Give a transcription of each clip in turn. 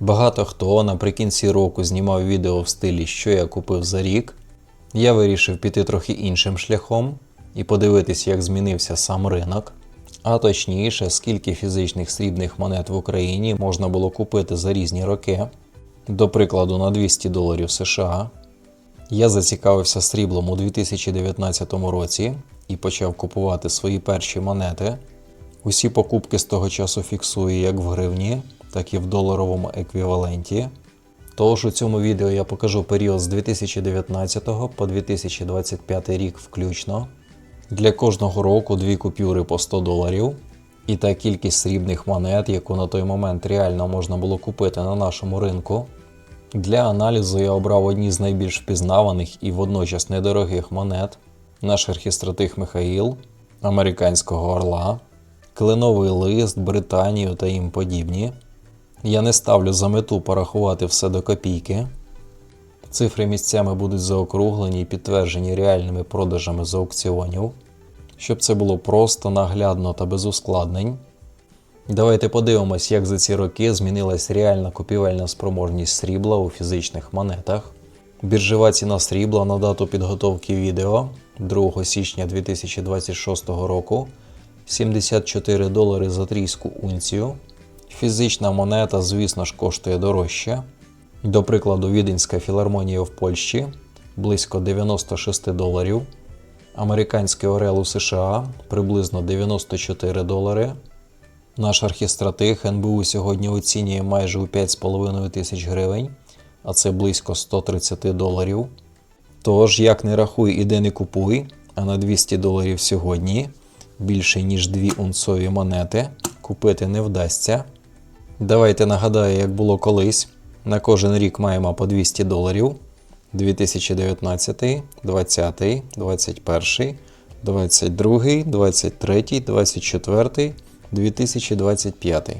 Багато хто наприкінці року знімав відео в стилі, що я купив за рік. Я вирішив піти трохи іншим шляхом і подивитись, як змінився сам ринок, а точніше, скільки фізичних срібних монет в Україні можна було купити за різні роки, до прикладу, на 200 доларів США. Я зацікавився сріблом у 2019 році і почав купувати свої перші монети. Усі покупки з того часу фіксую як в гривні, так і в доларовому еквіваленті. Тож у цьому відео я покажу період з 2019 по 2025 рік включно. Для кожного року дві купюри по 100 доларів і та кількість срібних монет, яку на той момент реально можна було купити на нашому ринку. Для аналізу я обрав одні з найбільш впізнаваних і водночас недорогих монет: наш архістратих Михаїл, американського орла, кленовий лист, Британію та їм подібні. Я не ставлю за мету порахувати все до копійки. Цифри місцями будуть заокруглені і підтверджені реальними продажами з аукціонів, щоб це було просто, наглядно та без ускладнень. Давайте подивимось, як за ці роки змінилась реальна купівельна спроможність срібла у фізичних монетах. Біржева ціна срібла на дату підготовки відео 2 січня 2026 року 74 долари за трійську унцію. Фізична монета, звісно ж, коштує дорожче. До прикладу, Віденська філармонія в Польщі близько 96 доларів. Американський Орел у США приблизно 94 долари. Наш архістратих НБУ сьогодні оцінює майже у 5,5 тисяч гривень, а це близько 130 доларів. Тож, як не рахуй і де не купуй, а на 200 доларів сьогодні більше ніж 2 унцові монети купити не вдасться. Давайте нагадаю, як було колись. На кожен рік маємо по 200 доларів. 2019, 20, 21, 22, 23, 24, 2025.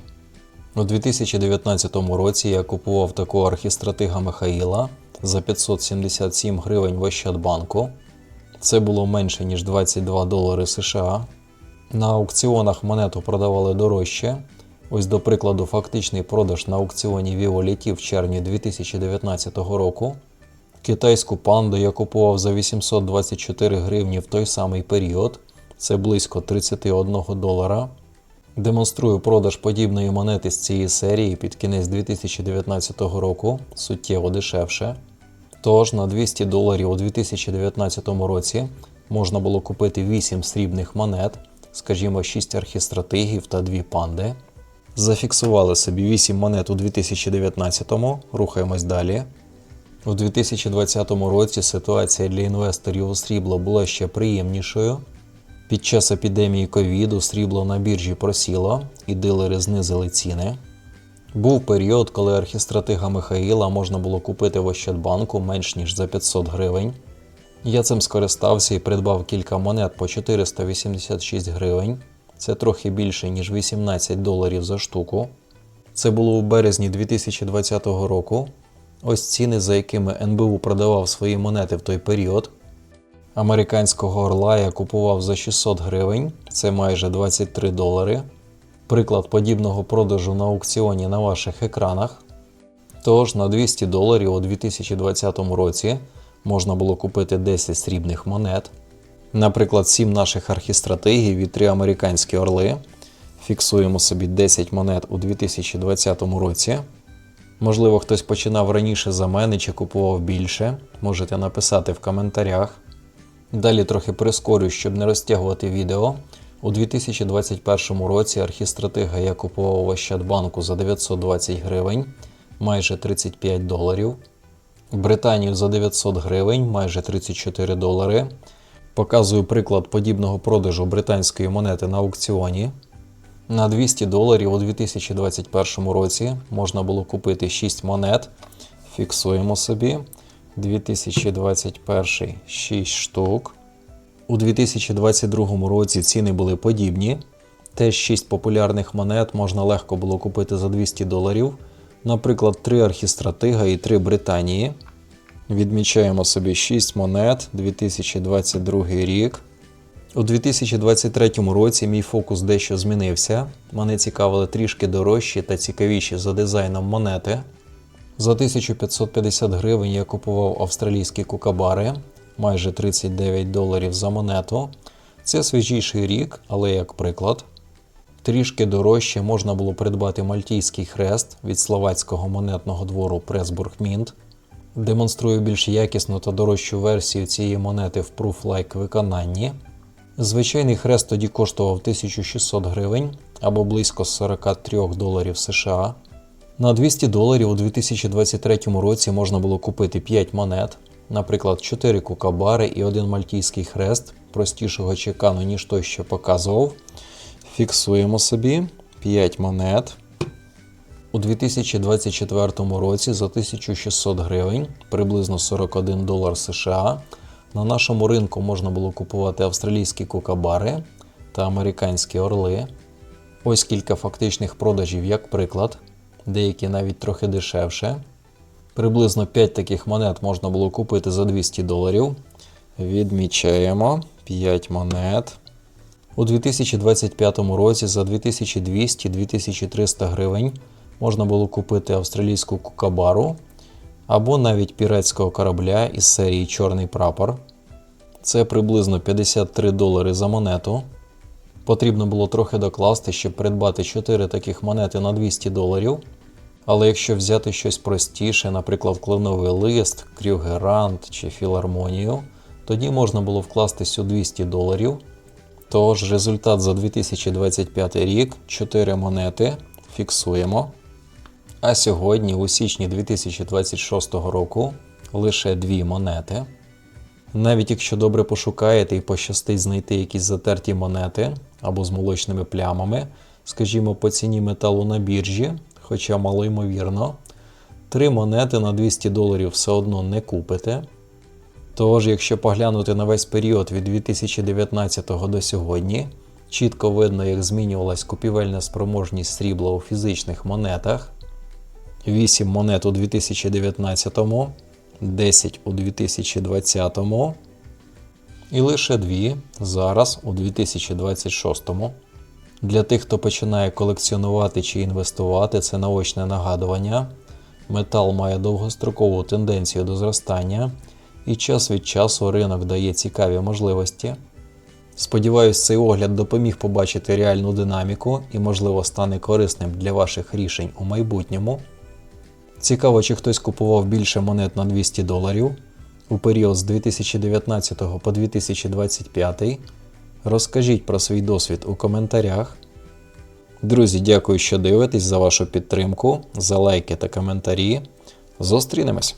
У 2019 році я купував такого архістратига Михаїла за 577 гривень в Ощадбанку. Це було менше, ніж 22 долари США. На аукціонах монету продавали дорожче. Ось, до прикладу, фактичний продаж на аукціоні Violet в червні 2019 року. Китайську панду я купував за 824 гривні в той самий період, це близько 31 долара. Демонструю продаж подібної монети з цієї серії під кінець 2019 року, суттєво дешевше. Тож на 200 доларів у 2019 році можна було купити 8 срібних монет, скажімо, 6 архістратигів та 2 панди. Зафіксували собі 8 монет у 2019, рухаємось далі. У 2020 році ситуація для інвесторів у срібло була ще приємнішою. Під час епідемії ковіду срібло на біржі просіло і дилери знизили ціни. Був період, коли архістратига Михаїла можна було купити в Ощадбанку менш ніж за 500 гривень. Я цим скористався і придбав кілька монет по 486 гривень. Це трохи більше, ніж 18 доларів за штуку. Це було у березні 2020 року. Ось ціни, за якими НБУ продавав свої монети в той період. Американського орла я купував за 600 гривень, це майже 23 долари. Приклад подібного продажу на аукціоні на ваших екранах. Тож на 200 доларів у 2020 році можна було купити 10 срібних монет. Наприклад, 7 наших архістратегій і 3 американські орли. Фіксуємо собі 10 монет у 2020 році. Можливо, хтось починав раніше за мене чи купував більше. Можете написати в коментарях. Далі трохи прискорю, щоб не розтягувати відео. У 2021 році архістратига я купував Ощадбанку за 920 гривень, майже 35 доларів. Британію за 900 гривень, майже 34 долари. Показую приклад подібного продажу британської монети на аукціоні. На 200 доларів у 2021 році можна було купити 6 монет. Фіксуємо собі. 2021 6 штук. У 2022 році ціни були подібні. Теж 6 популярних монет можна легко було купити за 200 доларів. Наприклад, 3 архістратига і 3 Британії. Відмічаємо собі 6 монет 2022 рік. У 2023 році мій фокус дещо змінився. Мене цікавили трішки дорожчі та цікавіші за дизайном монети. За 1550 гривень я купував австралійські кукабари, майже 39 доларів за монету. Це свіжіший рік, але як приклад. Трішки дорожче можна було придбати мальтійський хрест від словацького монетного двору Пресбург Мінт. Демонструю більш якісну та дорожчу версію цієї монети в Proof-like виконанні. Звичайний хрест тоді коштував 1600 гривень або близько 43 доларів США. На 200 доларів у 2023 році можна було купити 5 монет, наприклад, 4 кукабари і один мальтійський хрест простішого чекану, ніж той, що показував. Фіксуємо собі 5 монет. У 2024 році за 1600 гривень, приблизно 41 долар США, на нашому ринку можна було купувати австралійські кукабари та американські орли. Ось кілька фактичних продажів, як приклад, деякі навіть трохи дешевше. Приблизно 5 таких монет можна було купити за 200 доларів. Відмічаємо 5 монет. У 2025 році за 2200-2300 гривень можна було купити австралійську кукабару або навіть піратського корабля із серії Чорний прапор. Це приблизно 53 долари за монету. Потрібно було трохи докласти, щоб придбати 4 таких монети на 200 доларів. Але якщо взяти щось простіше, наприклад, кленовий лист, крюгерант чи філармонію, тоді можна було вкластись у 200 доларів. Тож результат за 2025 рік 4 монети фіксуємо. А сьогодні, у січні 2026 року, лише 2 монети. Навіть якщо добре пошукаєте і пощастить знайти якісь затерті монети або з молочними плямами, скажімо, по ціні металу на біржі, хоча мало ймовірно, 3 монети на 200 доларів все одно не купите. Тож, якщо поглянути на весь період від 2019 до сьогодні, чітко видно, як змінювалась купівельна спроможність срібла у фізичних монетах. 8 монет у 2019, 10 у 2020 і лише 2 зараз у 2026. Для тих, хто починає колекціонувати чи інвестувати, це наочне нагадування. Метал має довгострокову тенденцію до зростання, і час від часу ринок дає цікаві можливості. Сподіваюсь, цей огляд допоміг побачити реальну динаміку і, можливо, стане корисним для ваших рішень у майбутньому. Цікаво, чи хтось купував більше монет на 200 доларів у період з 2019 по 2025. Розкажіть про свій досвід у коментарях. Друзі, дякую, що дивитесь за вашу підтримку, за лайки та коментарі. Зустрінемось!